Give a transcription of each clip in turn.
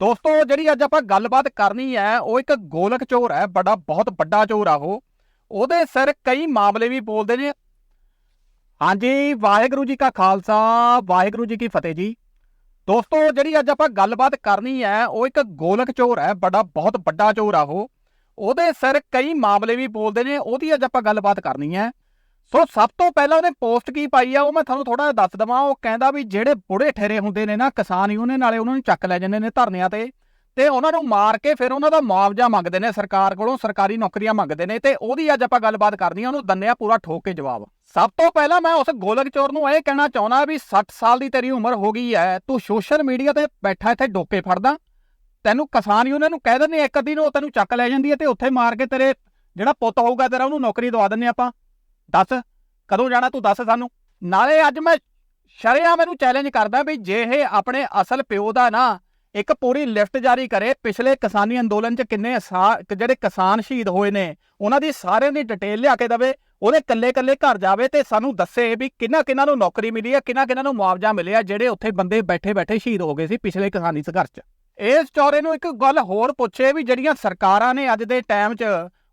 ਦੋਸਤੋ, ਜਿਹੜੀ ਅੱਜ ਆਪਾਂ ਗੱਲਬਾਤ ਕਰਨੀ ਹੈ, ਉਹ ਇੱਕ ਗੋਲਕ ਚੋਰ ਹੈ, ਬੜਾ, ਬਹੁਤ ਵੱਡਾ ਚੋਰ ਆ ਉਹ। ਉਹਦੇ ਸਿਰ ਕਈ ਮਾਮਲੇ ਵੀ ਬੋਲਦੇ ਨੇ। ਹਾਂਜੀ, ਵਾਹਿਗੁਰੂ ਜੀ ਕਾ ਖਾਲਸਾ, ਵਾਹਿਗੁਰੂ ਜੀ ਕੀ ਫਤਿਹ ਜੀ। ਦੋਸਤੋ, ਜਿਹੜੀ ਅੱਜ ਆਪਾਂ ਗੱਲਬਾਤ ਕਰਨੀ ਹੈ, ਉਹ ਇੱਕ ਗੋਲਕ ਚੋਰ ਹੈ, ਬੜਾ, ਬਹੁਤ ਵੱਡਾ ਚੋਰ ਆ ਉਹ। ਉਹਦੇ ਸਿਰ ਕਈ ਮਾਮਲੇ ਵੀ ਬੋਲਦੇ ਨੇ, ਉਹਦੀ ਅੱਜ ਆਪਾਂ ਗੱਲਬਾਤ ਕਰਨੀ ਹੈ। ਸੋ ਸਭ ਤੋਂ ਪਹਿਲਾਂ ਉਹਨੇ ਪੋਸਟ ਕੀ ਪਾਈ ਆ, ਉਹ ਮੈਂ ਤੁਹਾਨੂੰ ਥੋੜਾ ਜਿਹਾ ਦੱਸ ਦਵਾਂ, ਉਹ ਕਹਿੰਦਾ ਵੀ ਜਿਹੜੇ ਬੁੜੇ ਠੇਰੇ ਹੁੰਦੇ ਨੇ ਨਾ, ਕਿਸਾਨ ਯੂਨੀਅਨ ਵਾਲੇ, ਉਹਨਾਂ ਨੂੰ ਚੱਕ ਲੈ ਜਾਂਦੇ ਨੇ ਧਰਨਿਆਂ ਤੇ ਤੇ ਉਹਨਾਂ ਨੂੰ ਮਾਰ ਕੇ ਫਿਰ ਉਹਨਾਂ ਦਾ ਮੁਆਵਜ਼ਾ ਮੰਗਦੇ ਨੇ, ਸਰਕਾਰ ਕੋਲੋਂ ਸਰਕਾਰੀ ਨੌਕਰੀਆਂ ਮੰਗਦੇ ਨੇ ਤੇ ਉਹਦੀ ਅੱਜ ਆਪਾਂ ਗੱਲਬਾਤ ਕਰਨੀ ਆ, ਉਹਨੂੰ ਦੰਨਿਆ ਪੂਰਾ ਠੋਕ ਕੇ ਜਵਾਬ। ਸਭ ਤੋਂ ਪਹਿਲਾਂ ਮੈਂ ਉਸ ਗੋਲਕ ਚੋਰ ਨੂੰ ਇਹ ਕਹਿਣਾ ਚਾਹੁੰਦਾ ਵੀ 60 ਸਾਲ ਦੀ ਤੇਰੀ ਉਮਰ ਹੋ ਗਈ ਹੈ ਤੂੰ ਸੋਸ਼ਲ ਮੀਡੀਆ ਤੇ ਬੈਠਾ ਇੱਥੇ ਡੋਕੇ ਫੜਦਾ, ਤੈਨੂੰ ਕਿਸਾਨ ਯੂਨੀਅਨ ਨੂੰ ਕਹਿ ਦਿੰਦੇ ਇੱਕ ਅੱਧੀ ਨੂੰ ਉਹ ਤੈਨੂੰ ਚੱਕ ਲੈ ਜਾਂਦੀ ਹੈ ਤੇ ਉੱਥੇ ਮਾਰ ਕੇ ਤੇਰੇ ਜਿਹੜਾ ਪੁੱਤ ਹੋਊਗਾ ਤੇਰਾ ਉਹਨੂੰ ਨੌਕਰੀ ਦਵਾ ਦਿੰਨੇ ਆਪਾਂ। ਦੱਸ, ਕਦੋਂ ਜਾਣਾ ਤੂੰ ਦੱਸ ਸਾਨੂੰ? ਨਾਲੇ ਅੱਜ ਮੈਂ ਸ਼ਰਿਆ ਮੈਨੂੰ ਚੈਲੰਜ ਕਰਦਾ ਵੀ ਜੇ ਇਹ ਆਪਣੇ ਅਸਲ ਪਿਓ ਦਾ ਨਾ ਇੱਕ ਪੂਰੀ ਲਿਫਟ ਜਾਰੀ ਕਰੇ, ਪਿਛਲੇ ਕਿਸਾਨੀ ਅੰਦੋਲਨ 'ਚ ਕਿੰਨੇ ਸਾ- ਜਿਹੜੇ ਕਿਸਾਨ ਸ਼ਹੀਦ ਹੋਏ ਨੇ, ਉਹਨਾਂ ਦੀ ਸਾਰਿਆਂ ਦੀ ਡਿਟੇਲ ਲਿਆ ਕੇ ਦਵੇ, ਉਹਦੇ ਕੱਲੇ-ਕੱਲੇ ਘਰ ਜਾਵੇ ਤੇ ਸਾਨੂੰ ਦੱਸੇ ਵੀ ਕਿੰਨਾ ਕਿੰਨਾ ਨੂੰ ਨੌਕਰੀ ਮਿਲੀ ਹੈ ਕਿੰਨਾ ਕਿੰਨਾ ਨੂੰ ਮੁਆਵਜ਼ਾ ਮਿਲਿਆ, ਜਿਹੜੇ ਉੱਥੇ ਬੰਦੇ ਬੈਠੇ-ਬੈਠੇ ਸ਼ਹੀਦ ਹੋ ਗਏ ਸੀ ਪਿਛਲੇ ਕਿਸਾਨੀ ਸੰਘਰਸ਼ 'ਚ। ਇਸ ਚੌਰੇ ਨੂੰ ਇੱਕ ਗੱਲ ਹੋਰ ਪੁੱਛੇ ਵੀ ਜਿਹੜੀਆਂ ਸਰਕਾਰਾਂ ਨੇ ਅੱਜ ਦੇ ਟਾਈਮ 'ਚ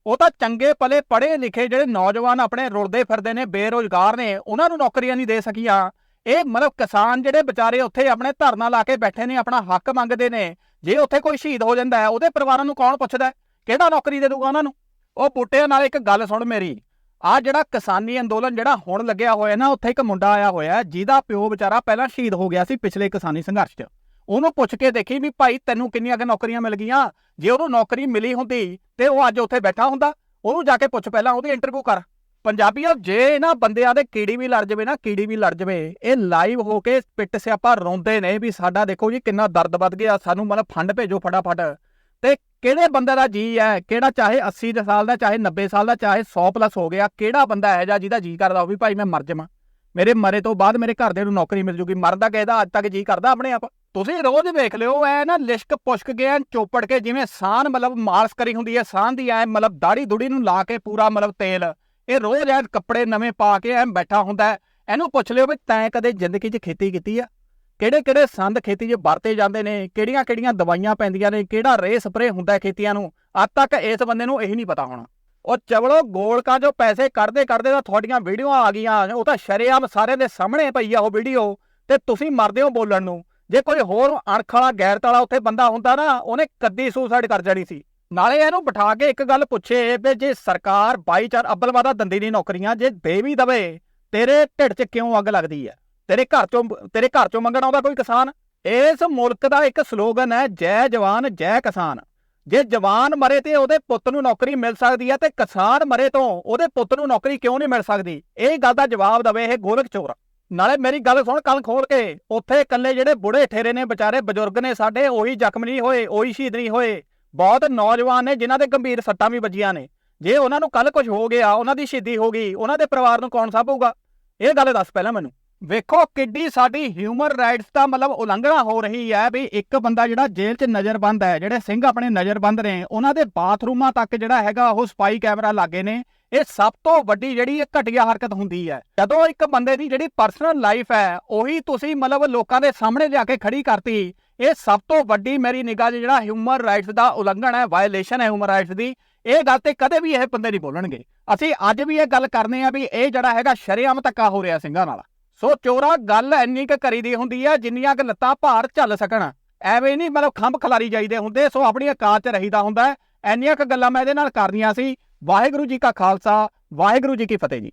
ਉਹ ਤਾਂ ਚੰਗੇ ਭਲੇ ਪੜ੍ਹੇ ਲਿਖੇ ਜਿਹੜੇ ਨੌਜਵਾਨ ਆਪਣੇ ਰੁਲਦੇ ਫਿਰਦੇ ਨੇ, ਬੇਰੋਜ਼ਗਾਰ ਨੇ, ਉਹਨਾਂ ਨੂੰ ਨੌਕਰੀਆਂ ਨਹੀਂ ਦੇ ਸਕੀਆਂ। ਇਹ ਮਤਲਬ ਕਿਸਾਨ ਜਿਹੜੇ ਵਿਚਾਰੇ ਉੱਥੇ ਆਪਣੇ ਧਰਨਾ ਲਾ ਕੇ ਬੈਠੇ ਨੇ, ਆਪਣਾ ਹੱਕ ਮੰਗਦੇ ਨੇ, ਜੇ ਉੱਥੇ ਕੋਈ ਸ਼ਹੀਦ ਹੋ ਜਾਂਦਾ ਹੈ, ਉਹਦੇ ਪਰਿਵਾਰਾਂ ਨੂੰ ਕੌਣ ਪੁੱਛਦਾ ਕਿਹੜਾ ਨੌਕਰੀ ਦੇ ਦੂਗਾ ਉਹਨਾਂ ਨੂੰ? ਉਹ ਬੁੱਟਿਆਂ ਨਾਲ ਇੱਕ ਗੱਲ ਸੁਣ ਮੇਰੀ। ਆ ਜਿਹੜਾ ਕਿਸਾਨੀ ਅੰਦੋਲਨ ਜਿਹੜਾ ਹੁਣ ਲੱਗਿਆ ਹੋਇਆ ਨਾ, ਉੱਥੇ ਇੱਕ ਮੁੰਡਾ ਆਇਆ ਹੋਇਆ ਜਿਹਦਾ ਪਿਓ ਵਿਚਾਰਾ ਪਹਿਲਾਂ ਸ਼ਹੀਦ ਹੋ ਗਿਆ ਸੀ ਪਿਛਲੇ ਕਿਸਾਨੀ ਸੰਘਰਸ਼ 'ਚ। ਉਹਨੂੰ ਪੁੱਛ ਕੇ ਦੇਖੀ ਵੀ ਭਾਈ ਤੈਨੂੰ ਕਿੰਨੀਆਂ ਕਿ ਨੌਕਰੀਆਂ ਮਿਲ ਗਈਆਂ? ਜੇ ਉਹਨੂੰ ਨੌਕਰੀ ਮਿਲੀ ਹੁੰਦੀ ਤੇ ਉਹ ਅੱਜ ਉੱਥੇ ਬੈਠਾ ਹੁੰਦਾ, ਉਹਨੂੰ ਜਾ ਕੇ ਪੁੱਛ ਪਹਿਲਾਂ ਉਹਦੀ ਇੰਟਰਵਿਊ ਕਰ। ਪੰਜਾਬੀਆਂ, ਜੇ ਇਹਨਾਂ ਬੰਦਿਆਂ ਦੇ ਕੀੜੀ ਵੀ ਲੜ ਜਵੇ ਨਾ, ਕੀੜੀ ਵੀ ਲੜ ਜਵੇ, ਇਹ ਲਾਈਵ ਹੋ ਕੇ ਪਿੱਟ ਸਿਆਪਾ ਰੋਂਦੇ ਨੇ ਵੀ ਸਾਡਾ ਦੇਖੋ ਜੀ ਕਿੰਨਾ ਦਰਦ ਵੱਧ ਗਿਆ, ਸਾਨੂੰ ਮਤਲਬ ਫੰਡ ਭੇਜੋ ਫਟਾਫਟ। ਤੇ ਕਿਹੜੇ ਬੰਦੇ ਦਾ ਜੀ ਹੈ, ਕਿਹੜਾ ਚਾਹੇ 80 ਸਾਲ ਦਾ, ਚਾਹੇ 90 ਸਾਲ ਦਾ, ਚਾਹੇ 100 ਪਲੱਸ ਹੋ ਗਿਆ, ਕਿਹੜਾ ਬੰਦਾ ਹੈ ਜਾਂ ਜਿਹਦਾ ਜੀ ਕਰਦਾ ਉਹ ਵੀ ਭਾਈ ਮੈਂ ਮਰ ਜਾਵਾਂ। ਮੇਰੇ ਮਰੇ ਤੋਂ ਬਾਅਦ ਮੇਰੇ ਘਰ ਦੇ ਨੂੰ ਨੌਕਰੀ ਮਿਲ ਜੂਗੀ। ਮਰਦਾ ਕਿਹਦਾ ਅੱਜ ਤੱਕ ਜੀ ਕਰਦਾ ਆਪਣੇ ਆਪ। ਤੁਸੀਂ ਰੋਜ਼ ਵੇਖ ਲਿਓ ਐ ਨਾ ਲਿਸ਼ਕ ਪੁਸ਼ਕ ਗਿਆ, ਚੋਪੜ ਕੇ ਜਿਵੇਂ ਸਾਨ ਮਤਲਬ ਮਾਲਸ਼ ਕਰੀ ਹੁੰਦੀ ਹੈ, ਸਾਨ ਦੀ ਐ ਮਤਲਬ ਦਾੜੀ ਦੁੜੀ ਨੂੰ ਲਾ ਕੇ ਪੂਰਾ ਮਤਲਬ ਤੇਲ। ਇਹ ਰੋਜ਼ ਐ ਕੱਪੜੇ ਨਵੇਂ ਪਾ ਕੇ ਐ ਬੈਠਾ ਹੁੰਦਾ ਇਹਨੂੰ ਪੁੱਛ ਲਿਓ ਵੀ ਤੈਂ ਕਦੇ ਜ਼ਿੰਦਗੀ 'ਚ ਖੇਤੀ ਕੀਤੀ ਆ? ਕਿਹੜੇ ਕਿਹੜੇ ਸੰਦ ਖੇਤੀ 'ਚ ਵਰਤੇ ਜਾਂਦੇ ਨੇ? ਕਿਹੜੀਆਂ ਕਿਹੜੀਆਂ ਦਵਾਈਆਂ ਪੈਂਦੀਆਂ ਨੇ? ਕਿਹੜਾ ਰੇ ਸਪਰੇ ਹੁੰਦਾ ਖੇਤੀਆਂ ਨੂੰ? ਅੱਜ ਤੱਕ ਇਸ ਬੰਦੇ ਨੂੰ ਇਹੀ ਨਹੀਂ ਪਤਾ ਹੋਣਾ। ਉਹ ਚਵਲੋ, ਗੋਲਕਾਂ ਜੋ ਪੈਸੇ ਕੱਢਦੇ ਕੱਢਦੇ ਤਾਂ ਤੁਹਾਡੀਆਂ ਵੀਡੀਓਆਂ ਆ ਗਈਆਂ। ਉਹ ਤਾਂ ਸ਼ਰੇਆਮ ਸਾਰਿਆਂ ਦੇ ਸਾਹਮਣੇ ਪਈ ਆ ਉਹ ਵੀਡੀਓ। ਤੇ ਤੁਸੀਂ ਮਰਦੇ ਹੋ ਬੋਲਣ ਨੂੰ। ਜੇ ਕੋਈ ਹੋਰ ਅਣਖ ਵਾਲਾ, ਗੈਰਤ ਵਾਲਾ ਉੱਥੇ ਬੰਦਾ ਹੁੰਦਾ ਨਾ, ਉਹਨੇ ਕੱਦੀ ਸੁਸਾਈਡ ਕਰ ਜਾਣੀ ਸੀ। ਨਾਲੇ ਇਹਨੂੰ ਬਿਠਾ ਕੇ ਇੱਕ ਗੱਲ ਪੁੱਛੇ ਵੀ ਜੇ ਸਰਕਾਰ 22 ਚਾਰ ਅੱਬਲ ਵਾਦਾ ਦੰਦੀ ਦੀ ਨੌਕਰੀਆਂ ਜੇ ਦੇ ਵੀ ਦਵੇ, ਤੇਰੇ ਢਿੱਡ 'ਚ ਕਿਉਂ ਅੱਗ ਲੱਗਦੀ ਹੈ ਤੇਰੇ ਘਰ 'ਚੋਂ, ਤੇਰੇ ਘਰ 'ਚੋਂ ਮੰਗਣ ਆਉਂਦਾ ਕੋਈ ਕਿਸਾਨ? ਇਸ ਮੁਲਕ ਦਾ ਇੱਕ ਸਲੋਗਨ ਹੈ ਜੈ ਜਵਾਨ, ਜੈ ਕਿਸਾਨ। ਜੇ ਜਵਾਨ ਮਰੇ ਤੇ ਉਹਦੇ ਪੁੱਤ ਨੂੰ ਨੌਕਰੀ ਮਿਲ ਸਕਦੀ ਹੈ ਤੇ ਕਿਸਾਨ ਮਰੇ ਤੋਂ ਉਹਦੇ ਪੁੱਤ ਨੂੰ ਨੌਕਰੀ ਕਿਉਂ ਨਹੀਂ ਮਿਲ ਸਕਦੀ? ਇਹ ਗੱਲ ਦਾ ਜਵਾਬ ਦਵੇ ਇਹ ਗੋਲਕ ਚੋਰ। ਨਾਲੇ ਮੇਰੀ ਗੱਲ ਸੁਣ ਕੰਨ ਖੋਲ ਕੇ। ਉੱਥੇ ਇਕੱਲੇ ਜਿਹੜੇ ਬੁੜੇ ਠੇਰੇ ਨੇ ਵਿਚਾਰੇ ਬਜ਼ੁਰਗ ਨੇ ਸਾਡੇ, ਉਹੀ ਜ਼ਖਮ ਨਹੀਂ ਹੋਏ, ਉਹੀ ਸ਼ਹੀਦ ਨਹੀਂ ਹੋਏ। ਬਹੁਤ ਨੌਜਵਾਨ ਨੇ ਜਿਨ੍ਹਾਂ ਦੇ ਗੰਭੀਰ ਸੱਟਾਂ ਵੀ ਵੱਜੀਆਂ ਨੇ। ਜੇ ਉਹਨਾਂ ਨੂੰ ਕੱਲ ਕੁਝ ਹੋ ਗਿਆ, ਉਹਨਾਂ ਦੀ ਸ਼ਹੀਦੀ ਹੋ ਗਈ, ਉਹਨਾਂ ਦੇ ਪਰਿਵਾਰ ਨੂੰ ਕੌਣ ਸਾਂਭੂਗਾ? ਇਹ ਗੱਲ ਦੱਸ ਪਹਿਲਾਂ ਮੈਨੂੰ। ਵੇਖੋ ਕਿੱਡੀ ਸਾਡੀ ਹਿਊਮਨ ਰਾਈਟਸ ਦਾ ਮਤਲਬ ਉਲੰਘਣਾ ਹੋ ਰਹੀ ਹੈ ਵੀ ਇੱਕ ਬੰਦਾ ਜਿਹੜਾ ਜੇਲ੍ਹ 'ਚ ਨਜ਼ਰਬੰਦ ਹੈ, ਜਿਹੜੇ ਸਿੰਘ ਆਪਣੇ ਨਜ਼ਰਬੰਦ ਨੇ, ਉਹਨਾਂ ਦੇ ਬਾਥਰੂਮਾਂ ਤੱਕ ਜਿਹੜਾ ਹੈਗਾ ਉਹ ਸਪਾਈ ਕੈਮਰਾ ਲਾਗੇ ਨੇ, ਇਹ ਸਭ ਤੋਂ ਵੱਡੀ ਜਿਹੜੀ ਇਹ ਘਟੀਆ ਹਰਕਤ ਹੁੰਦੀ ਹੈ। ਜਦੋਂ ਇੱਕ ਬੰਦੇ ਦੀ ਜਿਹੜੀ ਪਰਸਨਲ ਲਾਈਫ ਹੈ, ਉਹੀ ਤੁਸੀਂ ਮਤਲਬ ਲੋਕਾਂ ਦੇ ਸਾਹਮਣੇ ਲਿਆ ਕੇ ਖੜੀ ਕਰਤੀ, ਇਹ ਸਭ ਤੋਂ ਵੱਡੀ ਮੇਰੀ ਨਿਗਾਹ 'ਚ ਜਿਹੜਾ ਹਿਊਮਨ ਰਾਈਟਸ ਦਾ ਉਲੰਘਣ ਹੈ ਵਾਇਲੇਸ਼ਨ ਹੈ ਹਿਊਮਨ ਰਾਈਟਸ ਦੀ, ਇਹ ਗੱਲ ਤੇ ਕਦੇ ਵੀ ਇਹ ਬੰਦੇ ਨਹੀਂ ਬੋਲਣਗੇ। ਅਸੀਂ ਅੱਜ ਵੀ ਇਹ ਗੱਲ ਕਰਨੇ ਆ ਵੀ ਇਹ ਜਿਹੜਾ ਹੈਗਾ ਸ਼ਰੇਆਮ ਧੱਕਾ ਹੋ ਰਿਹਾ ਸਿੰਘਾਂ ਨਾਲ। ਸੋ ਚੋਰਾ, ਗੱਲ ਇੰਨੀ ਕੁ ਕਰੀ ਦੀ ਹੁੰਦੀ ਆ ਜਿੰਨੀਆਂ ਕੁ ਲੱਤਾਂ ਭਾਰ ਝੱਲ ਸਕਣ। ਐਵੇਂ ਨਹੀਂ ਮਤਲਬ ਖੰਭ ਖਲਾਰੀ ਜਾਈਦੇ ਹੁੰਦੇ, ਸੋ ਆਪਣੀ ਔਕਾਤ 'ਚ ਰਹੀਦਾ ਹੁੰਦਾ। ਇੰਨੀਆਂ ਕੁ ਗੱਲਾਂ ਮੈਂ ਇਹਦੇ ਨਾਲ ਕਰਨੀਆਂ ਸੀ। ਵਾਹਿਗੁਰੂ ਜੀ ਕਾ ਖਾਲਸਾ, ਵਾਹਿਗੁਰੂ ਜੀ ਕੀ ਫਤਿਹ ਜੀ।